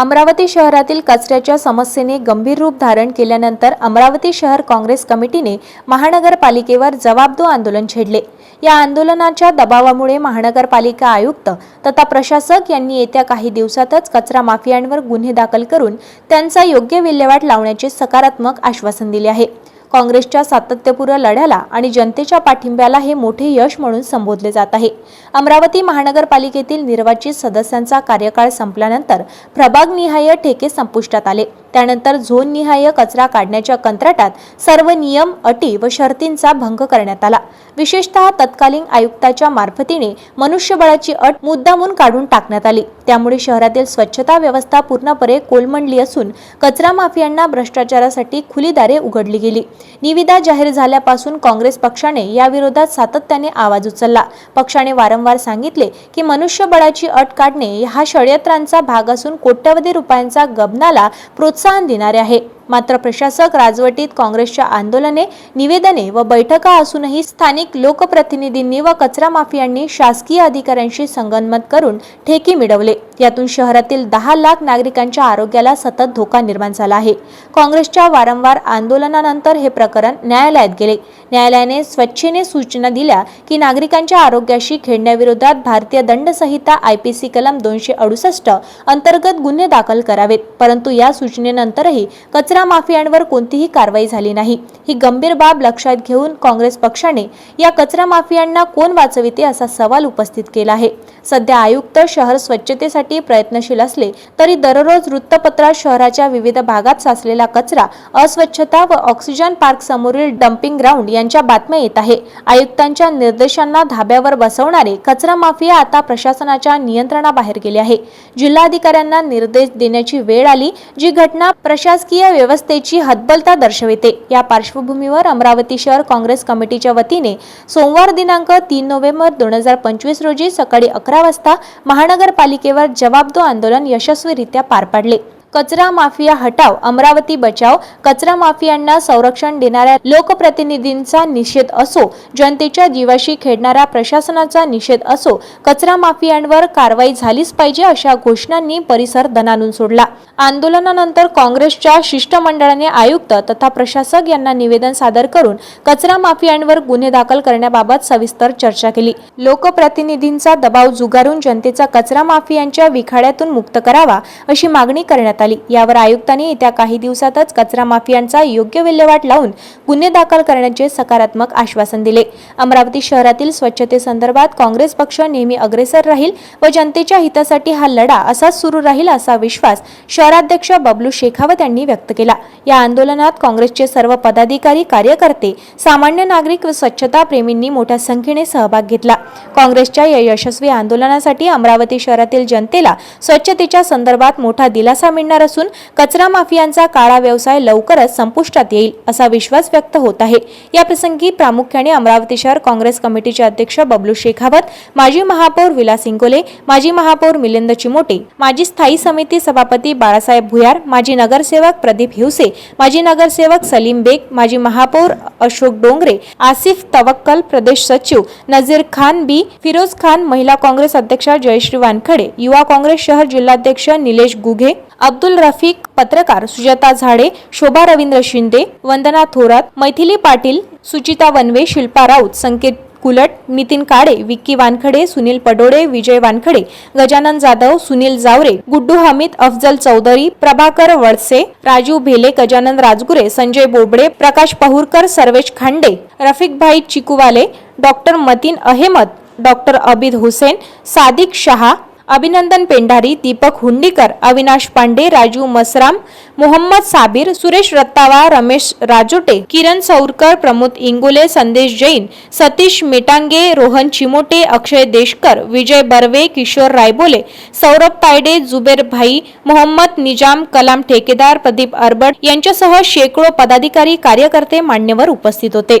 अमरावती शहरातील कचऱ्याच्या समस्येने गंभीर रूप धारण केल्यानंतर अमरावती शहर काँग्रेस कमिटीने महानगरपालिकेवर जबाबदो आंदोलन छेडले. या आंदोलनाच्या दबावामुळे महानगरपालिका आयुक्त तथा प्रशासक यांनी येत्या काही दिवसातच कचरा माफियांवर गुन्हे दाखल करून त्यांचा योग्य विल्हेवाट लावण्याचे सकारात्मक आश्वासन दिले आहे. काँग्रेसच्या सातत्यपूर्ण लढ्याला आणि जनतेच्या पाठिंब्याला हे मोठे यश म्हणून संबोधले जात आहे. अमरावती महानगरपालिकेतील निर्वाचित सदस्यांचा कार्यकाळ संपल्यानंतर प्रभागनिहाय ठेके संपुष्टात आले. त्यानंतर झोननिहाय कचरा काढण्याच्या कंत्राटात सर्व नियम अटी व शर्तींचा भंग करण्यात आला. विशेषतः तत्कालीन आयुक्ताच्या मार्फतीने मनुष्यबळाची अट मुद्दामून काढून टाकण्यात आली. त्यामुळे शहरातील स्वच्छता व्यवस्था पूर्णपणे कोलमंडली असून कचरा माफियांना भ्रष्टाचारासाठी खुली दारे उघडली गेली. निविदा जाहीर झाल्यापासून काँग्रेस पक्षाने याविरोधात सातत्याने आवाज उचलला. पक्षाने वारंवार सांगितले की मनुष्यबळाची अट काढणे हा षडयंत्रांचा भाग असून कोट्यवधी रुपयांचा गबनाला प्रोत्साहन देणारे आहे. मात्र प्रशासक राजवटीत काँग्रेसच्या आंदोलने निवेदने व बैठका असूनही स्थानिक लोकप्रतिनिधींनी व कचरा माफियांनी शासकीय अधिकाऱ्यांशी संगनमत करून ठेकी मिळवले. यातून शहरातील दहा लाख नागरिकांच्या आरोग्याला सतत धोका निर्माण झाला आहे. काँग्रेसच्या वारंवार आंदोलनानंतर हे प्रकरण न्यायालयात गेले. न्यायालयाने स्वच्छेने सूचना दिल्या की नागरिकांच्या आरोग्याशी खेळण्याविरोधात भारतीय दंड संहिता आयपीसी कलम दोनशे अडुसष्ट अंतर्गत गुन्हे दाखल करावेत. परंतु या सूचनेनंतरही कचरा माफियांवर कोणतीही कारवाई झाली नाही. ही गंभीर बाब लक्षात घेऊन काँग्रेस पक्षाने या कचरा माफियांना कोण वाचविते असा सवाल उपस्थित केला आहे. सध्या आयुक्त शहर स्वच्छतेसाठी प्रयत्नशील असले तरी दररोज वृत्तपत्रात शहराच्या विविध भागात साचलेला कचरा अस्वच्छता व ऑक्सिजन पार्क समोरील डम्पिंग ग्राउंड यांच्या बातम्या येत आहे. आयुक्तांच्या निर्देशांना धाब्यावर बसवणारे कचरा माफिया आता प्रशासनाच्या नियंत्रणाबाहेर गेले आहे. जिल्हाधिकाऱ्यांना निर्देश देण्याची वेळ आली जी घटना प्रशासकीय व्यवस्थेची हतबलता दर्शविते. या पार्श्वभूमीवर अमरावती शहर काँग्रेस कमिटीच्या वतीने सोमवार दिनांक तीन नोव्हेंबर दोन हजार पंचवीस रोजी सकाळी अकरा वाजता महानगरपालिकेवर जवाबदो आंदोलन यशस्वीरित्या पार पाडले. कचरा माफिया हटाव अमरावती बचाव कचरा माफियांना संरक्षण देणाऱ्या लोकप्रतिनिधींचा निषेध असो जनतेच्या जीवाशी खेळणाऱ्या प्रशासनाचा निषेध असो कचरा माफियांवर कारवाई झालीच पाहिजे अशा घोषणांनी परिसर दणानून सोडला. आंदोलनानंतर काँग्रेसच्या शिष्टमंडळाने आयुक्त तथा प्रशासक यांना निवेदन सादर करून कचरा माफियांवर गुन्हे दाखल करण्याबाबत सविस्तर चर्चा केली. लोकप्रतिनिधींचा दबाव जुगारून जनतेचा कचरा माफियांच्या विखाड्यातून मुक्त करावा अशी मागणी करण्यात आली. यावर आयुक्तांनी येत्या काही दिवसातच कचरा माफियांचा योग्य विल्हेवाट लावून गुन्हे दाखल करण्याचे सकारात्मक आश्वासन दिले. अमरावती शहरातील स्वच्छतेसंदर्भात काँग्रेस पक्ष नेहमी अग्रेसर राहील व जनतेच्या हितासाठी हा लढा असाच सुरू राहील असा विश्वास शहराध्यक्ष बबलू शेखावत यांनी व्यक्त केला. या आंदोलनात काँग्रेसचे सर्व पदाधिकारी कार्यकर्ते सामान्य नागरिक व स्वच्छता प्रेमींनी मोठ्या संख्येने सहभाग घेतला. काँग्रेसच्या या यशस्वी आंदोलनासाठी अमरावती शहरातील जनतेला स्वच्छतेच्या संदर्भात मोठा दिलासा मिळणार असून कचरा माफियांचा काळा व्यवसाय लवकरच संपुष्टात येईल असा विश्वास व्यक्त होत आहे. याप्रसंगी प्रामुख्याने अमरावती शहर काँग्रेस कमिटीचे अध्यक्ष बबलू शेखावत माजी महापौर विलास इंगोले माजी महापौर मिलिंद चिमोटे माजी स्थायी समिती सभापती बाळासाहेब भुयार माजी नगरसेवक प्रदीप हिवसे माजी नगरसेवक सलीम बेग माजी महापौर अशोक डोंगरे आसिफ तवक्कल प्रदेश सचिव नजीर खान बी फिरोज खान महिला काँग्रेस अध्यक्षा जयश्री वानखडे युवा काँग्रेस शहर जिल्हाध्यक्ष निलेश गुघे अब्दुल रफिक पत्रकार सुजाता झाडे शोभा रवींद्र शिंदे वंदना थोरात मैथिली पाटील सुचिता वनवे शिल्पा राऊत संकेत कुलट नितीन काळे विक्की वानखडे सुनील पडोळे विजय वानखडे गजानन जाधव सुनील जावरे गुड्डू हमीद अफजल चौधरी प्रभाकर वडसे राजू भेले गजानन राजगुरे संजय बोबडे प्रकाश पहुरकर सर्वेश खांडे रफिकभाई चिकुवाले डॉक्टर मतीन अहेमद डॉक्टर अबिद हुसेन सादिक शहा अभिनंदन पेंढारी दीपक हुंडीकर अविनाश पांडे राजू मसराम मोहम्मद साबीर सुरेश रत्तावा रमेश राजोटे किरण सौरकर प्रमोद इंगोले संदेश जैन सतीश मेटांगे रोहन चिमोटे अक्षय देशकर विजय बर्वे किशोर रायबोले सौरभ तायडे जुबेर भाई मोहम्मद निजाम कलाम ठेकेदार प्रदीप अरबड यांच्यासह शेकडो पदाधिकारी कार्यकर्ते मान्यवर उपस्थित होते.